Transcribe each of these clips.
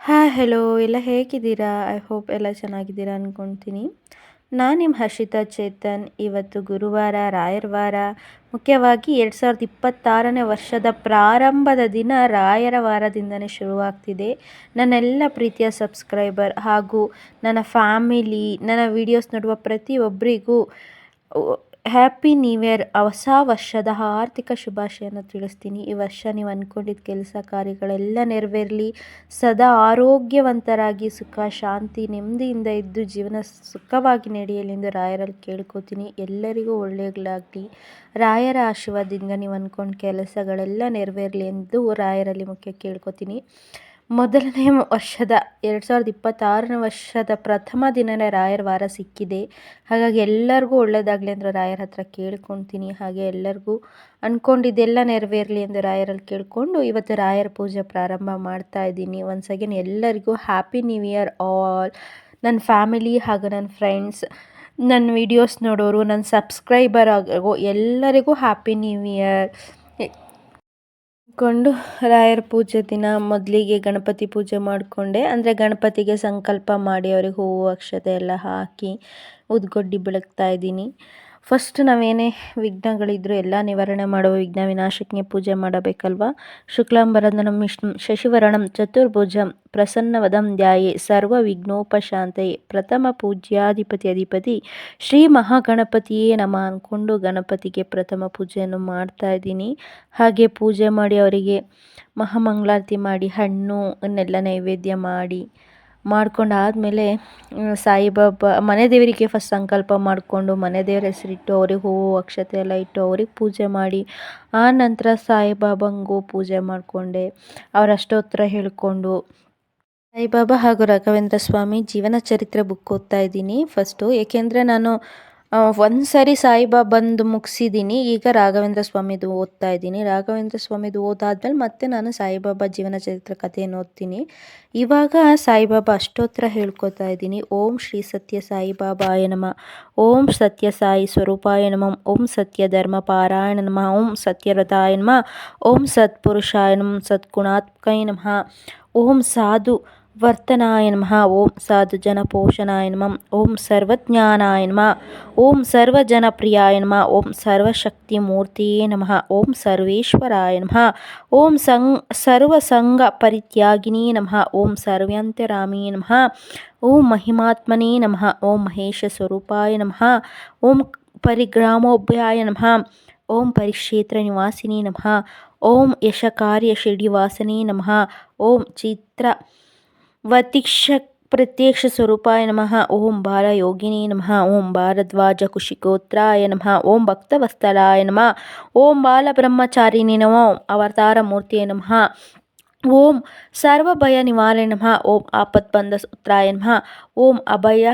Hi hello ಎಲ್ಲ ಹೇಗಿದ್ದೀರಾ? I hope ಎಲ್ಲ ಚೆನ್ನಾಗಿದ್ದೀರಾ ಅಂದ್ಕೊಳ್ತೀನಿ ನಾನು ನಿಮ್ಮ ಹರ್ಷಿತಾ ಚೇತನ್. ಇವತ್ತು ಗುರುವಾರ ರಾಯರ ವಾರ ಮುಖ್ಯವಾಗಿ ಎರಡು ಸಾವಿರದ ಇಪ್ಪತ್ತಾರನೇ ವರ್ಷದ ಪ್ರಾರಂಭದ ದಿನ ರಾಯರ ವಾರದಿಂದನೇ ಶುರುವಾಗ್ತಿದೆ. ನನ್ನೆಲ್ಲ ಪ್ರೀತಿಯ ಸಬ್ಸ್ಕ್ರೈಬರ್ ಹಾಗೂ ನನ್ನ ಫ್ಯಾಮಿಲಿ ನನ್ನ ವಿಡಿಯೋಸ್ ನೋಡುವ ಪ್ರತಿಯೊಬ್ಬರಿಗೂ ಹ್ಯಾಪಿ ನ್ಯೂ ಇಯರ್ ಹೊಸ ವರ್ಷದ ಆರ್ಥಿಕ ಶುಭಾಶಯನ ತಿಳಿಸ್ತೀನಿ. ಈ ವರ್ಷ ನೀವು ಅಂದ್ಕೊಂಡಿದ್ದ ಕೆಲಸ ಕಾರ್ಯಗಳೆಲ್ಲ ನೆರವೇರಲಿ. ಸದಾ ಆರೋಗ್ಯವಂತರಾಗಿ, ಸುಖ, ಶಾಂತಿ, ನೆಮ್ಮದಿಯಿಂದ ಇದ್ದು ಜೀವನ ಸುಖವಾಗಿ ನಡೆಯಲಿ ಎಂದು ರಾಯರಲ್ಲಿ ಕೇಳ್ಕೋತೀನಿ. ಎಲ್ಲರಿಗೂ ಒಳ್ಳೆಯದಾಗಲಿ. ರಾಯರ ಆಶೀರ್ವಾದದಿಂದ ನೀವು ಅಂದ್ಕೊಂಡು ಕೆಲಸಗಳೆಲ್ಲ ನೆರವೇರಲಿ ಎಂದು ರಾಯರಲ್ಲಿ ಮುಖ್ಯ ಕೇಳ್ಕೊತೀನಿ. ಮೊದಲನೇ ವರ್ಷದ ಎರಡು ಸಾವಿರದ ಇಪ್ಪತ್ತಾರನೇ ವರ್ಷದ ಪ್ರಥಮ ದಿನವೇ ರಾಯರ ವಾರ ಸಿಕ್ಕಿದೆ. ಹಾಗಾಗಿ ಎಲ್ಲರಿಗೂ ಒಳ್ಳೆಯದಾಗಲಿ ಅಂದರೆ ರಾಯರ ಹತ್ರ ಕೇಳ್ಕೊತೀನಿ. ಹಾಗೆ ಎಲ್ಲರಿಗೂ ಅಂದ್ಕೊಂಡಿದ್ದೆಲ್ಲ ನೆರವೇರಲಿ ಎಂದು ರಾಯರಲ್ಲಿ ಕೇಳಿಕೊಂಡು ಇವತ್ತು ರಾಯರ ಪೂಜೆ ಪ್ರಾರಂಭ ಮಾಡ್ತಾ ಇದ್ದೀನಿ. ಒನ್ಸ್ ಅಗೇನ್ ಎಲ್ಲರಿಗೂ ಹ್ಯಾಪಿ ನ್ಯೂ ಇಯರ್ ಆಲ್ ನನ್ನ ಫ್ಯಾಮಿಲಿ ಹಾಗೂ ನನ್ನ ಫ್ರೆಂಡ್ಸ್ ನನ್ನ ವೀಡಿಯೋಸ್ ನೋಡೋರು, ನನ್ನ ಸಬ್ಸ್ಕ್ರೈಬರ್ ಆಗೋ ಎಲ್ಲರಿಗೂ ಹ್ಯಾಪಿ ನ್ಯೂ ಇಯರ್ ಕೊಂಡು ರಾಯರ ಪೂಜೆ ದಿನ ಮೊದಲಿಗೆ ಗಣಪತಿ ಪೂಜೆ ಮಾಡಿಕೊಂಡೆ. ಅಂದರೆ ಗಣಪತಿಗೆ ಸಂಕಲ್ಪ ಮಾಡಿ ಅವ್ರಿಗೆ ಹೂವು, ಅಕ್ಷತೆ ಎಲ್ಲ ಹಾಕಿ ಉದ್ಗೊಡ್ಡಿ ಬೆಳಗ್ತಾ ಇದ್ದೀನಿ. ಫಸ್ಟ್ ನಾವೇನೇ ವಿಘ್ನಗಳಿದ್ರು ಎಲ್ಲ ನಿವಾರಣೆ ಮಾಡುವ ವಿಘ್ನ ವಿನಾಶಕ್ಕೆ ಪೂಜೆ ಮಾಡಬೇಕಲ್ವಾ? ಶುಕ್ಲಾಂಬರದನಂ, ವಿಷ್ಣು, ಶಶಿವರಣಂ, ಚತುರ್ಭುಜಂ, ಪ್ರಸನ್ನವದಂ ಧ್ಯಾಯೇ ಸರ್ವ ವಿಘ್ನೋಪಶಾಂತಯೇ ಪ್ರಥಮ ಪೂಜ್ಯಾಧಿಪತಿ ಅಧಿಪತಿ, ಶ್ರೀ ಮಹಾಗಣಪತಿಯೇ ನಮ ಅಂದ್ಕೊಂಡು ಗಣಪತಿಗೆ ಪ್ರಥಮ ಪೂಜೆಯನ್ನು ಮಾಡ್ತಾ ಇದ್ದೀನಿ. ಹಾಗೆ ಪೂಜೆ ಮಾಡಿ ಅವರಿಗೆ ಮಹಾಮಂಗಳಾರತಿ ಮಾಡಿ, ಹಣ್ಣು ಅನ್ನೆಲ್ಲ ನೈವೇದ್ಯ ಮಾಡಿ ಮಾಡ್ಕೊಂಡಾದಮೇಲೆ ಸಾಯಿಬಾಬಾ, ಮನೆ ದೇವರಿಗೆ ಫಸ್ಟ್ ಸಂಕಲ್ಪ ಮಾಡಿಕೊಂಡು, ಮನೆ ದೇವ್ರ ಹೆಸರಿಟ್ಟು ಅವ್ರಿಗೆ ಹೂವು, ಅಕ್ಷತೆ ಎಲ್ಲ ಇಟ್ಟು ಅವ್ರಿಗೆ ಪೂಜೆ ಮಾಡಿ, ಆ ನಂತರ ಸಾಯಿಬಾಬಂಗೂ ಪೂಜೆ ಮಾಡಿಕೊಂಡೆ. ಅವ್ರ ಅಷ್ಟೋತ್ತರ ಹೇಳಿಕೊಂಡು, ಸಾಯಿಬಾಬಾ ಹಾಗೂ ರಾಘವೇಂದ್ರ ಸ್ವಾಮಿ ಜೀವನ ಚರಿತ್ರೆ ಬುಕ್ ಓದ್ತಾ ಇದ್ದೀನಿ ಫಸ್ಟು ಏಕೆಂದರೆ ನಾನು ಒಂದು ಸಾರಿ ಸಾಯಿಬಾಬಂದು ಮುಗಿಸಿದ್ದೀನಿ ಈಗ ರಾಘವೇಂದ್ರ ಸ್ವಾಮಿದು ಓದ್ತಾ ಇದ್ದೀನಿ. ರಾಘವೇಂದ್ರ ಸ್ವಾಮಿದು ಓದಾದ್ಮೇಲೆ ಮತ್ತೆ ನಾನು ಸಾಯಿಬಾಬಾ ಜೀವನ ಚರಿತ್ರ ಕಥೆಯನ್ನು ಓದ್ತೀನಿ. ಇವಾಗ ಸಾಯಿಬಾಬಾ ಅಷ್ಟೋತ್ತರ ಹೇಳ್ಕೊತಾ ಇದ್ದೀನಿ. ಓಂ ಶ್ರೀ ಸತ್ಯ ಸಾಯಿಬಾಬಾಯ ನಮ. ಓಂ ಸತ್ಯ ಸಾಯಿ ಸ್ವರೂಪಾಯ ನಮ. ಓಂ ಸತ್ಯ ಧರ್ಮ ಪಾರಾಯಣ ನಮಃ. ಓಂ ಸತ್ಯರಥಾಯ ನಮ. ಓಂ ಸತ್ಪುರುಷಾಯ ನಮ. ನಮಃ. ಓಂ ಸಾಧು ವರ್ತನಾಯ ನಮಃ ಓಂ ಸಾಧು ಜನಪೋಷಣಾಯ ನಮಃ ಓಂ ಸರ್ವಜ್ಞಾನಾಯ ನಮಃ ಓಂ ಸರ್ವಜನಪ್ರಿಯಾಯ ನಮಃ ಓಂ ಸರ್ವಶಕ್ತಿಮೂರ್ತಿಯೇ ನಮಃ ಓಂ ಸರ್ವೇಶ್ವರಾಯ ನಮಃ ಓಂ ಸಂಗ್ ಸರ್ವಸಂಗ ಪರಿತ್ಯಾಗಿನೇ ನಮಃ ಓಂ ಸರ್ವ್ಯಂತರಾಮೇ ನಮಃ ಓಂ ಮಹಿಮಾತ್ಮನೇ ನಮಃ ಓಂ ಮಹೇಶ ಸ್ವರೂಪಾಯ ನಮಃ ಓಂ ಪರಿಗ್ರಾಮೋಭ್ಯಾಯ ನಮಃ ಓಂ ಪರಿಕ್ಷೇತ್ರ ನಿವಾಸಿನಿ ನಮಃ ಓಂ ಯಶಕಾರ್ಯ ಶಿಡಿವಾಸನೇ ನಮಃ ಓಂ ಚಿತ್ರ ವತಿಕ್ಷ ಪ್ರತ್ಯಕ್ಷ ಸ್ವರೂಪಾಯ ನಮಃ. ಓಂ ಬಾಲ ಯೋಗಿನಿ ನಮಃ. ಓಂ ಭಾರದ್ವಾಜ ಕುಶಿಕೋತ್ರಾಯ ನಮಃ. ಓಂ ಭಕ್ತವಸ್ತಲಾಯ ನಮಃ. ಓಂ ಬಾಲ ಬ್ರಹ್ಮಚಾರಿಣಿ ನಮಃ. ಅವತಾರ ಮೂರ್ತಿಯ ನಮಃ. ಓಂ ಸರ್ವಭಯ ನಿವಾರಣೆ ನಮಃ. ಓಂ ಆಪತ್ಬಂಧ ಸೂತ್ರಾಯ ನಮಃ. ಓಂ ಅಭಯ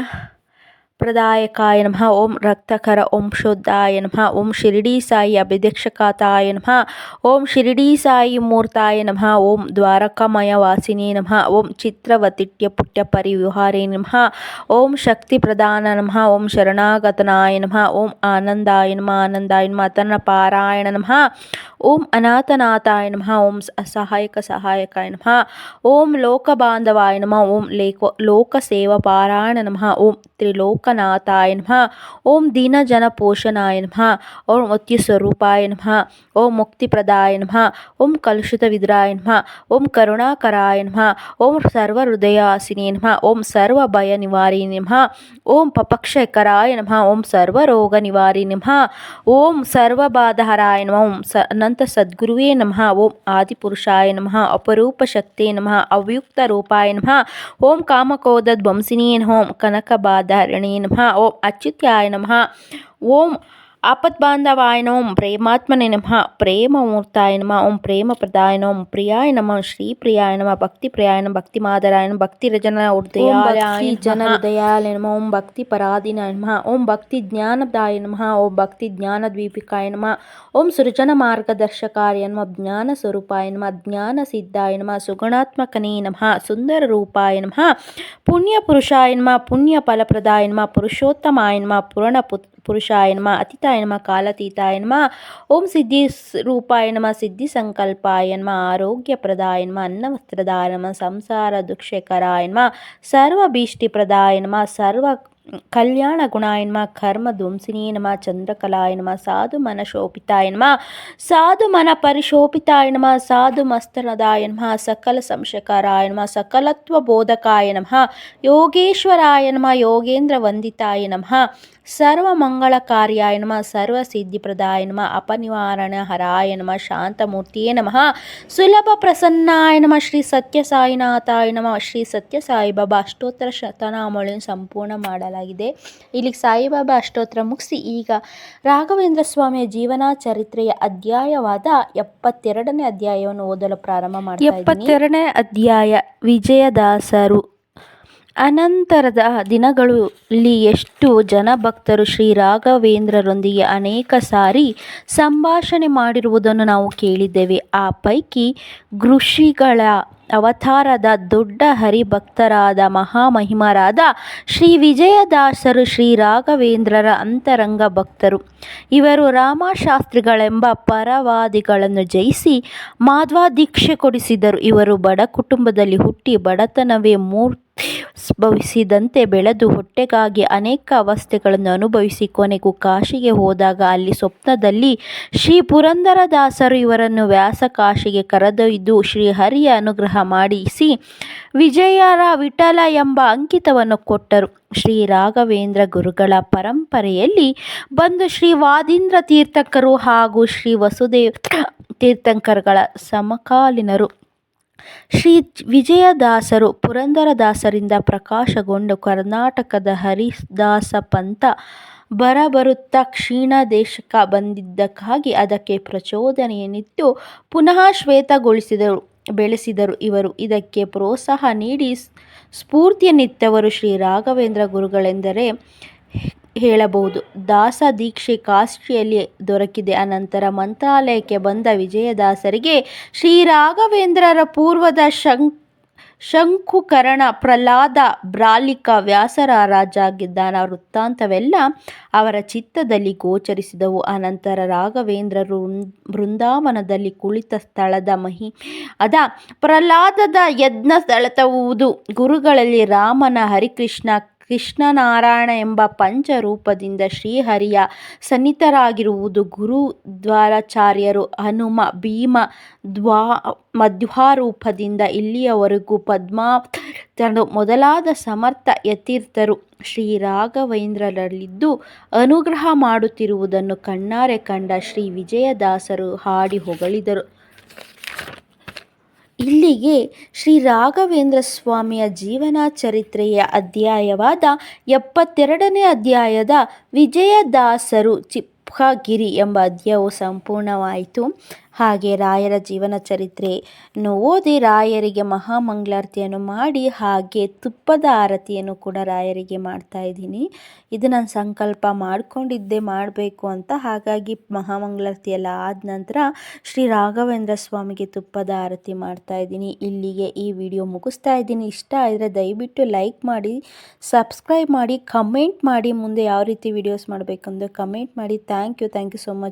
ಪ್ರದಾಯಕಾಯ ನಮಃ ಓಂ ರಕ್ತಕರ ಓಂ ಶುದ್ಧಾಯ ನಮಃ ಓಂ ಶಿರಡಿ ಸಾಯಿ ಅಭಿದಕ್ಷಕಾತಾಯ ನಮಃ ಓಂ ಶಿರಡಿ ಸಾಯಿ ಮೂರ್ತಾಯ ನಮಃ ಓಂ ದ್ವಾರಕಮಯ ವಾಸಿನಿ ನಮಃ ಓಂ ಚಿತ್ರವತಿಟ್ಯ ಪುಟ್ಯ ಪರಿವಿಹಾರೇ ನಮಃ ಓಂ ಶಕ್ತಿ ಪ್ರಧಾನ ನಮಃ ಓಂ ಶರಣಾಗತನಾಯ ನಮಃ ಓಂ ಆನಂದಾಯ ನಮಃ ಆನಂದಾಯ ನಮಃ ತನ್ನ ಪಾರಾಯಣ ನಮಃ ಓಂ ಅನಾಥನಾಥಾಯ ನಮಃ ಓಂ ಸಹಾಯಕ ಸಹಾಯಕಾಯ ನಮಃ ಓಂ ಲೋಕಬಾಂಧವಾಯ ನಮಃ ಓಂ ಲೇಖ ಲೋಕಸೇವಾ ಪಾರಾಯಣ ನಮಃ ಓಂ ತ್ರಿಲೋಕನಾಥಾಯ ನಮಃ ಓಂ ದೀನಜನಪೋಷಣಾಯ ನಮಃ ಓಂ ಸ್ವರೂಪಾಯ ನಮಃ ಓಂ ಮುಕ್ತಿಪ್ರದಾಯ ನಮಃ ಓಂ ಕಲುಷಿತ ವಿದ್ರಾಯ ನಮಃ ಓಂ ಕರುಣಾಕರಾಯ ನಮಃ ಓಂ ಸರ್ವಹೃದಯಾಸಿನಿ ನಮಃ ಓಂ ಸರ್ವಭಯ ನಿವಾರಿಣಿ ನಮಃ ಓಂ ಪಪಕ್ಷಕರಾಯ ನಮಃ ಓಂ ಸರ್ವರೋಗ ನಿವಾರಿ ನಮಃ ಓಂ ಸರ್ವಬಾಧಹರಾಯ ನಮಃ ಓಂ ಸ ಅನಂತ ಸದ್ಗುರುವೇ ನಮಃ ಓಂ ಆದಿಪುರುಷಾಯ ನಮಃ ಅಪರೂಪ ಶಕ್ತಿ ನಮಃ ಅವ್ಯುಕ್ತ ರೂಪಾಯ ನಮಃ ಓಂ ಕಾಮಕೋದ ಧ್ವಂಸಿನಿ ನಮಃ ಓಂ ಅಚ್ಯುತ್ಯಾಯ ನಮಃ ಓಂ ಆಪತ್ಬಾಂಧವಾಯ ಓಂ ಪ್ರೇಮಾತ್ಮನೆ ನಮಃ ಪ್ರೇಮಮೂರ್ತಾಯ ನಮಃ ಓಂ ಪ್ರೇಮ ಪ್ರದಾಯ ಓಂ ಪ್ರಿಯಾಯ ನಮಃ ಶ್ರೀ ಪ್ರಿಯಾಯ ನಮಃ ಭಕ್ತಿ ಪ್ರಿಯಾಯ ನಮಃ ಭಕ್ತಿ ಮಾದರಾಯ ನಮಃ ಭಕ್ತಿ ರಜನ ಹೃದಯಾಲಯ ಜನ ಹೃದಯಾಲಯ ನಮಃ ಓಂ ಭಕ್ತಿ ಪರಾಧೀನಾಯ ನಮಃ ಓಂ ಭಕ್ತಿ ಜ್ಞಾನದಾಯ ನಮಃ ಓಂ ಭಕ್ತಿ ಜ್ಞಾನ ದ್ವೀಪಿಕಾಯ ನಮಃ ಓಂ ಸೃಜನ ಮಾರ್ಗದರ್ಶಕಾಯ ನಮಃ ಜ್ಞಾನ ಸ್ವರೂಪಾಯ ನಮಃ ಜ್ಞಾನ ಸಿದ್ಧಾಯ ನಮಃ ಸುಗುಣಾತ್ಮಕನೇ ನಮಃ ಸುಂದರ ರೂಪಾಯ ನಮಃ ಪುಣ್ಯ ಪುರುಷಾಯ ನಮಃ ಪುಣ್ಯ ಫಲಪ್ರದಾಯ ನಮಃ ಪುರುಷೋತ್ತಮಾಯ ನಮಃ ಪುರಾಣ ಪುರುಷಾಯ ನಮ ಅತಿತಾಯ ನಮ, ಕಾಲತೀತಾಯ ನಮ, ಓಂ ಸಿದ್ಧಿ ರೂಪಾಯ ನಮ, ಸಿದ್ಧಿ ಸಂಕಲ್ಪಾಯ ನಮಃ ಆರೋಗ್ಯಪ್ರದಾಯ ನಮಃ, ಅನ್ನವಸ್ತ್ರದಾಯ ನಮಃ, ಸಂಸಾರ ದುಕ್ಷಕರಾಯ ನಮಃ ಸರ್ವಭೀಷ್ಟಿಪ್ರದಾಯ ನಮ, ಸರ್ವ ಕಲ್ಯಾಣ ಗುಣಾಯ ನಮಃ, ಕರ್ಮ ಧ್ವಂಸಿನಿ ನಮಃ, ಚಂದ್ರಕಲಾಯ ನಮಃ, ಸಾಧು ಮನ ಶೋಭಿತಾಯ ನಮಃ, ಸಾಧು ಮನ ಪರಿಶೋಭಿತಾಯ ನಮಃ, ಸಾಧು ಮಸ್ತನದಾಯ ನಮಃ, ಸಕಲ ಸಂಶಕರಾಯ ನಮಃ, ಸಕಲತ್ವ ಬೋಧಕಾಯ ನಮಃ, ಯೋಗೇಶ್ವರಾಯ ನಮಃ, ಯೋಗೇಂದ್ರ ವಂದಿತಾಯ ನಮಃ ಸರ್ವಮಂಗಳಕಾರ್ಯಾಯ ನಮಃ, ಸರ್ವಸಿದ್ಧಿಪ್ರದಾಯ ನಮಃ ಅಪನಿವಾರಣ ಹರಾಯ ನಮಃ, ಶಾಂತಮೂರ್ತಿಯೇ ನಮಃ ಸುಲಭ ಪ್ರಸನ್ನಾಯ ನಮಃ, ಶ್ರೀ ಸತ್ಯ ಸಾಯಿನಾಥಾಯ ನಮಃ, ಶ್ರೀ ಸತ್ಯ ಸಾಯಿಬಾಬಾ ಅಷ್ಟೋತ್ತರ ಶತನಾಮಗಳನ್ನು ಸಂಪೂರ್ಣ ಮಾಡಲಾಗಿದೆ. ಇಲ್ಲಿಗೆ ಸಾಯಿಬಾಬಾ ಅಷ್ಟೋತ್ತರ ಮುಗಿಸಿ, ಈಗ ರಾಘವೇಂದ್ರ ಸ್ವಾಮಿಯ ಜೀವನ ಚರಿತ್ರೆಯ ಅಧ್ಯಾಯವಾದ ಎಪ್ಪತ್ತೆರಡನೇ ಅಧ್ಯಾಯವನ್ನು ಓದಲು ಪ್ರಾರಂಭ ಮಾಡಿ ಎಪ್ಪತ್ತೆರಡನೇ ಅಧ್ಯಾಯ, ವಿಜಯದಾಸರು. ಅನಂತರದ ದಿನಗಳಲ್ಲಿ ಎಷ್ಟು ಜನ ಭಕ್ತರು ಶ್ರೀ ರಾಘವೇಂದ್ರರೊಂದಿಗೆ ಅನೇಕ ಸಾರಿ ಸಂಭಾಷಣೆ ಮಾಡಿರುವುದನ್ನು ನಾವು ಕೇಳಿದ್ದೇವೆ. ಆ ಪೈಕಿ ಋಷಿಗಳ ಅವತಾರದ ದೊಡ್ಡ ಹರಿಭಕ್ತರಾದ ಮಹಾಮಹಿಮರಾದ ಶ್ರೀ ವಿಜಯದಾಸರು ಶ್ರೀ ರಾಘವೇಂದ್ರರ ಅಂತರಂಗ ಭಕ್ತರು. ಇವರು ರಾಮಶಾಸ್ತ್ರಿಗಳೆಂಬ ಪರವಾದಿಗಳನ್ನು ಜಯಿಸಿ ಮಾಧ್ವಾ ದೀಕ್ಷೆ ಕೊಡಿಸಿದರು. ಇವರು ಬಡ ಕುಟುಂಬದಲ್ಲಿ ಹುಟ್ಟಿ ಬಡತನವೇ ಮೂರ್ತಿ. ಭವಿಸಿದಂತೆ ಬೆಳೆದು ಹೊಟ್ಟೆಗಾಗಿ ಅನೇಕ ಅವಸ್ಥೆಗಳನ್ನು ಅನುಭವಿಸಿ ಕೊನೆಗೂ ಕಾಶಿಗೆ ಹೋದಾಗ ಅಲ್ಲಿ ಸ್ವಪ್ನದಲ್ಲಿ ಶ್ರೀ ಪುರಂದರದಾಸರು ಇವರನ್ನು ವ್ಯಾಸಕಾಶಿಗೆ ಕರೆದೊಯ್ದು ಶ್ರೀಹರಿಯ ಅನುಗ್ರಹ ಮಾಡಿಸಿ ವಿಜಯರ ವಿಠಲ ಎಂಬ ಅಂಕಿತವನ್ನು ಕೊಟ್ಟರು. ಶ್ರೀ ರಾಘವೇಂದ್ರ ಗುರುಗಳ ಪರಂಪರೆಯಲ್ಲಿ ಬಂದು ಶ್ರೀ ವಾದೀಂದ್ರ ತೀರ್ಥಕರು ಹಾಗೂ ಶ್ರೀ ವಸುದೇವ ತೀರ್ಥಂಕರ್ಗಳ ಸಮಕಾಲೀನರು ಶ್ರೀ ವಿಜಯದಾಸರು ಪುರಂದರದಾಸರಿಂದ ಪ್ರಕಾಶಗೊಂಡು ಕರ್ನಾಟಕದ ಹರಿದಾಸ ಪಂಥ ಬರಬರುತ್ತಾ ಕ್ಷೀಣ ದೇಶಕ್ಕೆ ಬಂದಿದ್ದಕ್ಕಾಗಿ ಅದಕ್ಕೆ ಪ್ರಚೋದನೆಯನ್ನಿತ್ತು ಪುನಃ ಶ್ವೇತಗೊಳಿಸಿದರು, ಬೆಳೆಸಿದರು. ಇವರು ಇದಕ್ಕೆ ಪ್ರೋತ್ಸಾಹ ನೀಡಿ ಸ್ಫೂರ್ತಿಯನ್ನಿತ್ತವರು ಶ್ರೀ ರಾಘವೇಂದ್ರ ಗುರುಗಳೆಂದರೆ ಹೇಳಬಹುದು. ದಾಸ ದೀಕ್ಷೆ ಕಾಶಿಯಲ್ಲಿ ದೊರಕಿದೆ. ಅನಂತರ ಮಂತ್ರಾಲಯಕ್ಕೆ ಬಂದ ವಿಜಯದಾಸರಿಗೆ ಶ್ರೀ ರಾಘವೇಂದ್ರರ ಪೂರ್ವದ ಶಂ ಶಂಕುಕರಣ ಪ್ರಹ್ಲಾದ ಬ್ರಾಲಿಕ ವ್ಯಾಸರ ರಾಜಾಗಿದ್ದಾನ. ವೃತ್ತಾಂತವೆಲ್ಲ ಅವರ ಚಿತ್ತದಲ್ಲಿ ಗೋಚರಿಸಿದವು. ಅನಂತರ ರಾಘವೇಂದ್ರರು ಬೃಂದಾವನದಲ್ಲಿ ಕುಳಿತ ಸ್ಥಳದ ಮಹಿ, ಅದ ಪ್ರಹ್ಲಾದದ ಯಜ್ಞ ಸ್ಥಳತವುದು ಗುರುಗಳಲ್ಲಿ ರಾಮನ ಹರಿಕೃಷ್ಣ ಕೃಷ್ಣನಾರಾಯಣ ಎಂಬ ಪಂಚರೂಪದಿಂದ ಶ್ರೀಹರಿಯ ಸನ್ನಿಹಿತರಾಗಿರುವುದು ಗುರುದ್ವಾರಾಚಾರ್ಯರು ಹನುಮ ಭೀಮ ದ್ವಾ ಮಧ್ವಾರೂಪದಿಂದ ಇಲ್ಲಿಯವರೆಗೂ ಪದ್ಮಾವತರು ಮೊದಲಾದ ಸಮರ್ಥ ಯತೀರ್ಥರು. ಶ್ರೀ ರಾಘವೇಂದ್ರರಲ್ಲಿದ್ದು ಅನುಗ್ರಹ ಮಾಡುತ್ತಿರುವುದನ್ನು ಕಣ್ಣಾರೆ ಕಂಡ ಶ್ರೀ ವಿಜಯದಾಸರು ಹಾಡಿ ಹೊಗಳಿದರು. ಇಲ್ಲಿಗೆ ಶ್ರೀ ರಾಘವೇಂದ್ರ ಸ್ವಾಮಿಯ ಜೀವನ ಚರಿತ್ರೆಯ ಅಧ್ಯಾಯವಾದ ಎಪ್ಪತ್ತೆರಡನೇ ಅಧ್ಯಾಯದ ವಿಜಯದಾಸರು ಚಿಪ್ಪಗಿರಿ ಎಂಬ ಅಧ್ಯಾಯವು ಸಂಪೂರ್ಣವಾಯಿತು. ಹಾಗೆ ರಾಯರ ಜೀವನ ಚರಿತ್ರೆ. ಓದಿ ರಾಯರಿಗೆ ಮಹಾಮಂಗಳಾರತಿಯನ್ನು ಮಾಡಿ, ಹಾಗೆ ತುಪ್ಪದ ಆರತಿಯನ್ನು ಕೂಡ ರಾಯರಿಗೆ ಮಾಡ್ತಾ ಇದ್ದೀನಿ. ಇದು ನಾನು ಸಂಕಲ್ಪ. ಮಾಡಿಕೊಂಡಿದ್ದೆ ಮಾಡಬೇಕು ಅಂತ. ಹಾಗಾಗಿ ಮಹಾಮಂಗಳಾರತಿ ಎಲ್ಲ ಆದ ನಂತರ ಶ್ರೀ ರಾಘವೇಂದ್ರ ಸ್ವಾಮಿಗೆ ತುಪ್ಪದ ಆರತಿ ಮಾಡ್ತಾ ಇದ್ದೀನಿ. ಇಲ್ಲಿಗೆ ಈ ವಿಡಿಯೋ ಮುಗಿಸ್ತಾ ಇದ್ದೀನಿ. ಇಷ್ಟ ಆದರೆ ದಯವಿಟ್ಟು ಲೈಕ್ ಮಾಡಿ, ಸಬ್ಸ್ಕ್ರೈಬ್ ಮಾಡಿ, ಕಮೆಂಟ್ ಮಾಡಿ, ಮುಂದೆ ಯಾವ ರೀತಿ ವಿಡಿಯೋಸ್ ಮಾಡಬೇಕಂದ್ರೆ ಕಮೆಂಟ್ ಮಾಡಿ. Thank you. Thank you so much.